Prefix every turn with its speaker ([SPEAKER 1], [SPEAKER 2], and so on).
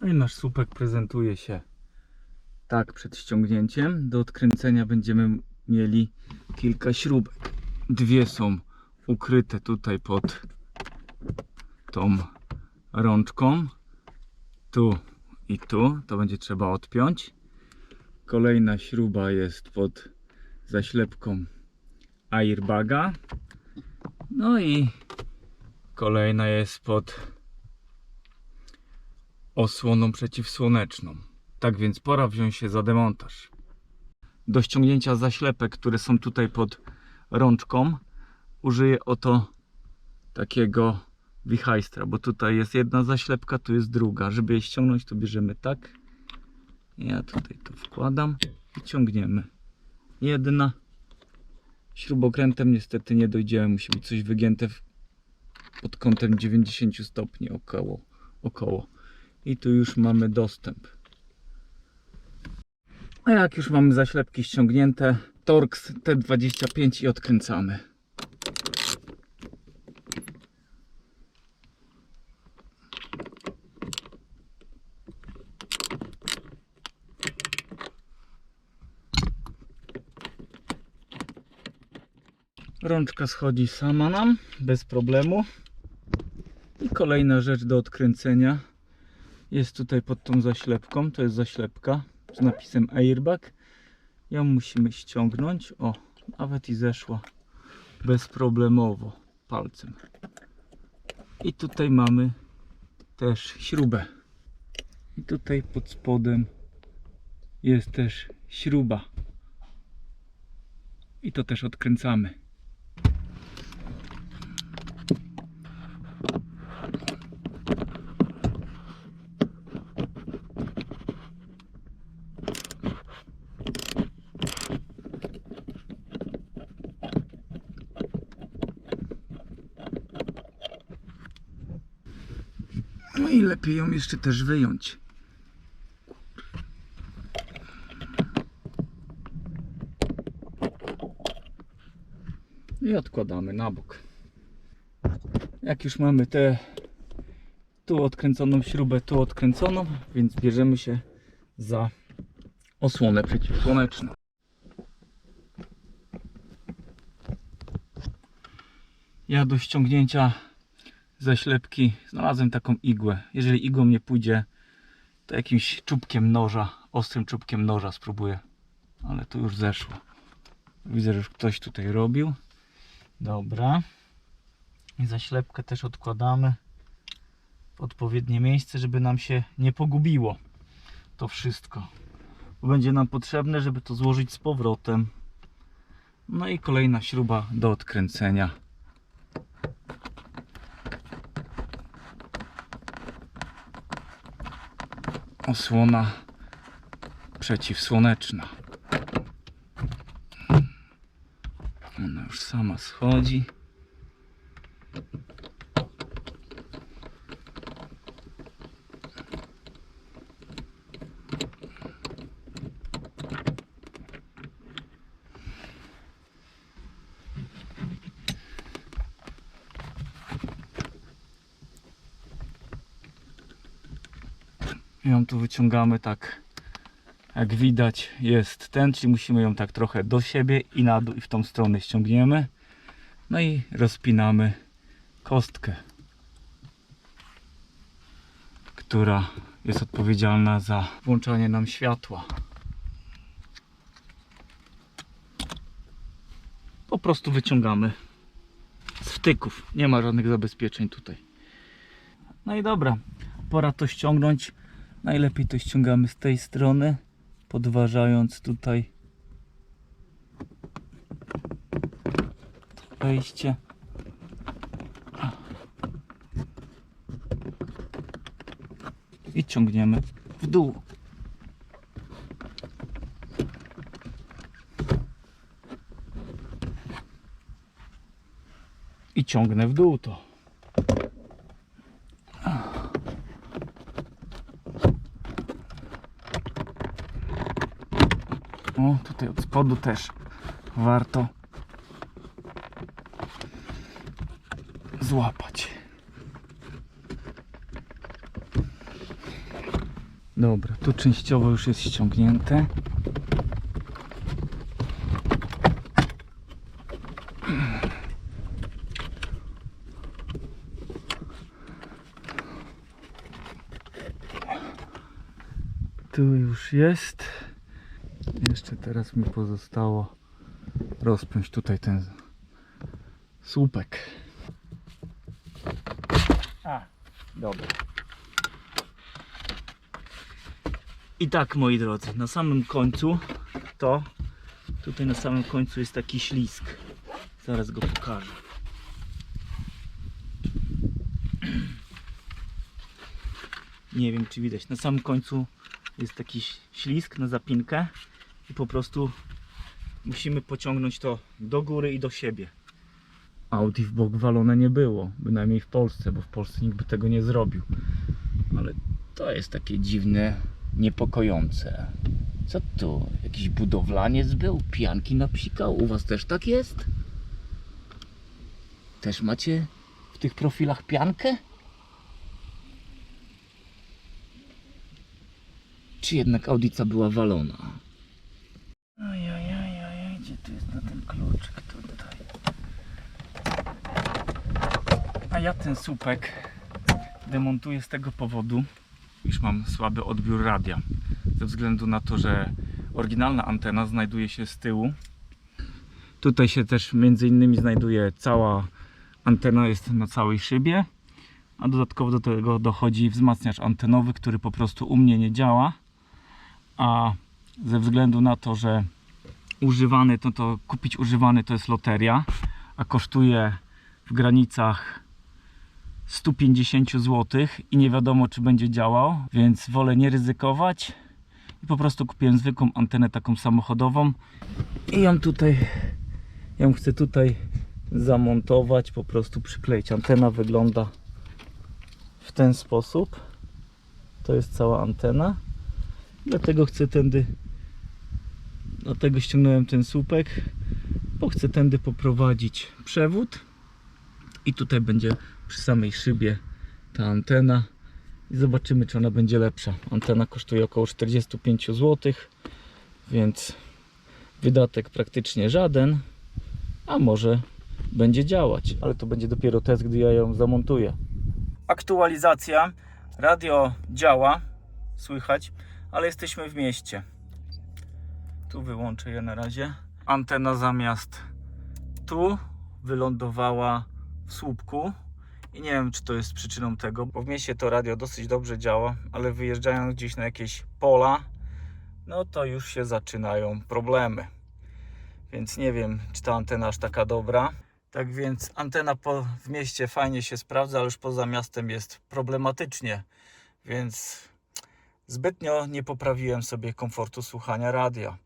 [SPEAKER 1] No i nasz słupek prezentuje się tak przed ściągnięciem. Do odkręcenia będziemy mieli kilka śrubek. Dwie są ukryte tutaj pod tą rączką. Tu i tu. To będzie trzeba odpiąć. Kolejna śruba jest pod zaślepką airbaga. No i kolejna jest pod osłoną przeciwsłoneczną. Tak więc pora wziąć się za demontaż. Do ściągnięcia zaślepek, które są tutaj pod rączką, użyję oto takiego wichajstra, bo tutaj jest jedna zaślepka, tu jest druga. Żeby je ściągnąć, to bierzemy tak. Ja tutaj to wkładam i ciągniemy. Jedna. Śrubokrętem niestety nie dojdziemy, musi być coś wygięte pod kątem 90 stopni około. około i tu już mamy dostęp. A jak już mamy zaślepki ściągnięte, Torx T25 i odkręcamy. Rączka schodzi sama nam, bez problemu. I kolejna rzecz do odkręcenia jest tutaj pod tą zaślepką. To jest zaślepka z napisem airbag. Ją musimy ściągnąć. O, nawet i zeszła bezproblemowo palcem. I tutaj mamy też śrubę. I tutaj pod spodem jest też śruba. I to też odkręcamy. I lepiej ją jeszcze też wyjąć. I odkładamy na bok. Jak już mamy tę tu odkręconą śrubę, tu odkręconą, więc bierzemy się za osłonę przeciwsłoneczną. Ja do ściągnięcia zaślepki znalazłem taką igłę. Jeżeli igłą nie pójdzie, to jakimś czubkiem noża, ostrym czubkiem noża spróbuję. Ale tu już zeszło. Widzę, że już ktoś tutaj robił. Dobra. I zaślepkę też odkładamy w odpowiednie miejsce, żeby nam się nie pogubiło to wszystko. Bo Będzie nam potrzebne, żeby to złożyć z powrotem. No i kolejna śruba do odkręcenia. Osłona przeciwsłoneczna. Ona już sama schodzi. Ją tu wyciągamy tak jak widać jest ten, czyli musimy ją tak trochę do siebie i na dół i w tą stronę ściągniemy. No i rozpinamy kostkę która jest odpowiedzialna za włączanie nam światła. Po prostu wyciągamy z wtyków. Nie ma żadnych zabezpieczeń tutaj. No i dobra pora to ściągnąć Najlepiej to ściągamy z tej strony, podważając tutaj wejście. I ciągniemy w dół. I ciągnę w dół to. O, tutaj od spodu też warto złapać. Dobra, tu częściowo już jest ściągnięte. Tu już jest. Jeszcze teraz mi pozostało rozpiąć tutaj ten słupek. A, dobra. I tak, moi drodzy, na samym końcu to tutaj na samym końcu jest taki ślisk. Zaraz go pokażę. Nie wiem, czy widać. Na samym końcu jest taki ślisk na zapinkę i po prostu musimy pociągnąć to do góry i do siebie. Audi w bok walone nie było, bynajmniej w Polsce, bo w Polsce nikt by tego nie zrobił. Ale to jest takie dziwne, niepokojące. Co tu? Jakiś budowlaniec był? Pijanki napsikał? U was też tak jest? Też macie w tych profilach piankę? Czy jednak audica była walona? Ojej, gdzie tu jest na ten kluczyk tutaj? A ja ten słupek demontuję z tego powodu, iż mam słaby odbiór radia. Ze względu na to, że oryginalna antena znajduje się z tyłu. Tutaj się też między innymi znajduje cała antena jest na całej szybie. A dodatkowo do tego dochodzi wzmacniacz antenowy, który po prostu u mnie nie działa. A ze względu na to, że używany, to, to kupić używany to jest loteria, a kosztuje w granicach 150 zł i nie wiadomo czy będzie działał, więc wolę nie ryzykować i po prostu kupiłem zwykłą antenę taką samochodową i ją tutaj ją chcę tutaj zamontować, po prostu przykleić. Antena wygląda w ten sposób. To jest cała antena. Dlatego chcę tędy dlatego ściągnąłem ten słupek, bo chcę tędy poprowadzić przewód i tutaj będzie przy samej szybie ta antena i zobaczymy czy ona będzie lepsza. Antena kosztuje około 45 zł, więc wydatek praktycznie żaden, a może będzie działać, ale to będzie dopiero test, gdy ja ją zamontuję. Aktualizacja. Radio działa, słychać, ale jesteśmy w mieście. Tu wyłączę je na razie. Antena zamiast tu wylądowała w słupku. I nie wiem, czy to jest przyczyną tego, bo w mieście to radio dosyć dobrze działa, ale wyjeżdżając gdzieś na jakieś pola, no to już się zaczynają problemy. Więc nie wiem, czy ta antena aż taka dobra. Tak więc antena po, w mieście fajnie się sprawdza, ale już poza miastem jest problematycznie. Więc zbytnio nie poprawiłem sobie komfortu słuchania radia.